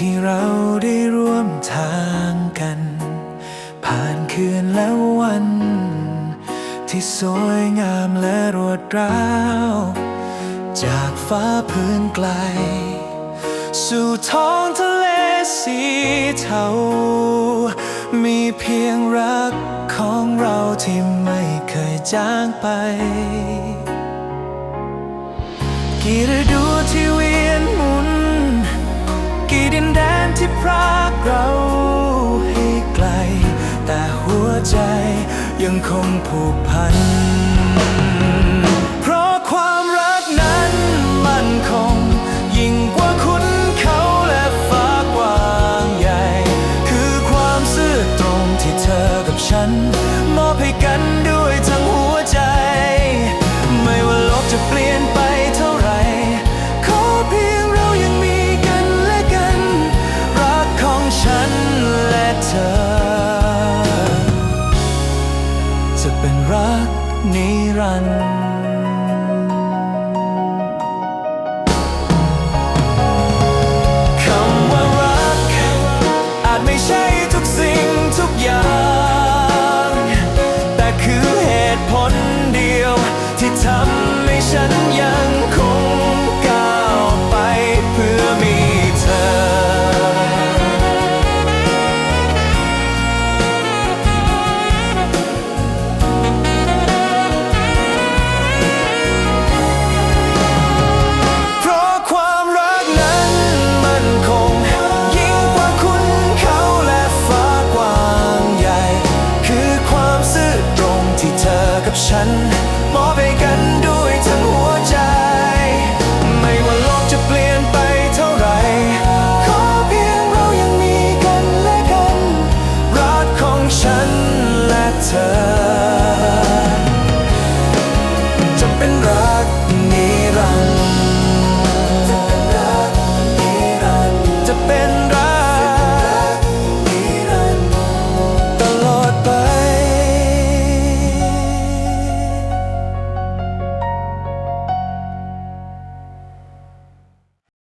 ที่เราได้ร่วมทางกัน ผ่านคืนและวัน ที่สวยงามและรวดราว จากฟ้าพื้นไกล สู่ท้องทะเลสีเทา มีเพียงรักของเราที่ไม่เคยจางไป กี่ฤดูที่ คงผูกพัน เพราะความรักนั้นมันคง ยิ่งกว่าคุณเขาและฟ้ากว้างใหญ่ คือความซื่อตรงที่เธอกับฉัน มอบให้กัน นิรันดร์คำว่ารัก อาจไม่ใช่ทุกสิ่งทุกอย่าง แต่คือเหตุผลเดียวที่ทำให้ฉันยังคง กับฉันมอบให้กัน